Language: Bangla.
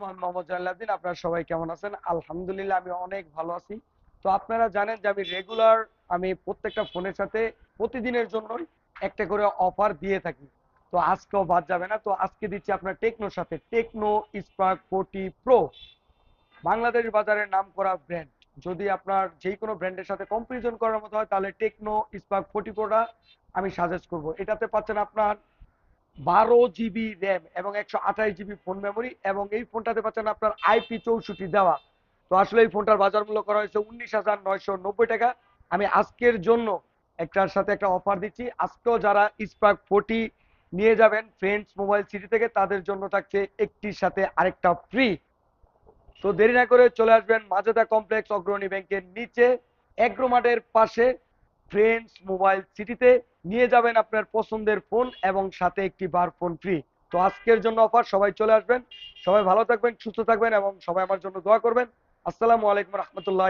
মোহাম্মদ আপনারা সবাই কেমন আছেন? আলহামদুলিল্লাহ, আমি অনেক ভালো আছি। তো আপনারা জানেন যে আমি রেগুলার আমি প্রত্যেকটা ফোনের সাথে প্রতিদিনের জন্যই একটা করে অফার দিয়ে থাকি। তো আজকেও বাদ যাবে না। তো আজকে দিচ্ছি আপনার টেকনোর সাথে Tecno Spark forty Pro Bangladesh বাজারের নাম করা ব্র্যান্ড যদি আপনার যে কোনো ব্র্যান্ডের সাথে কম্পারিজন করার মতো হয়, তাহলে টেকনো স্পার্ক ফোর্টি প্রোটা আমি সাজেস্ট করব। এটাতে পাচ্ছেন আপনার বারো জিবি র্যাম এবং একশো আঠাশ জিবি ফোন মেমোরি এবং এই ফোনটাতে পাচ্ছেন আপনার আইপি চৌষট্টি দেওয়া। তো আসলে এই ফোনটার বাজার মূল্য করা হয়েছে উনিশ হাজার নয়শো নব্বই টাকা। আমি আজকের জন্য একটার সাথে একটা অফার দিচ্ছি। আজকেও যারা স্পার্ক ফোর্টি নিয়ে যাবেন ফ্রেন্ডস মোবাইল সিটি থেকে, তাদের জন্য থাকছে একটির সাথে আরেকটা ফ্রি তো দেরি না করে চলে আসবেন মাজেদা কমপ্লেক্স অগ্রণী ব্যাংকের নিচে অ্যাগ্রোমার্টের পাশে। ফ্রেন্ডস মোবাইল সিটিতে নিয়ে যাবেন আপনার পছন্দের ফোন এবং সাথে একটি বার ফোন ফ্রি তো আজকের জন্য অফার সবাই চলে আসবেন। সবাই ভালো থাকবেন, সুস্থ থাকবেন এবং সবাই আমার জন্য দোয়া করবেন। আসসালামু আলাইকুম রহমতুল্লাহ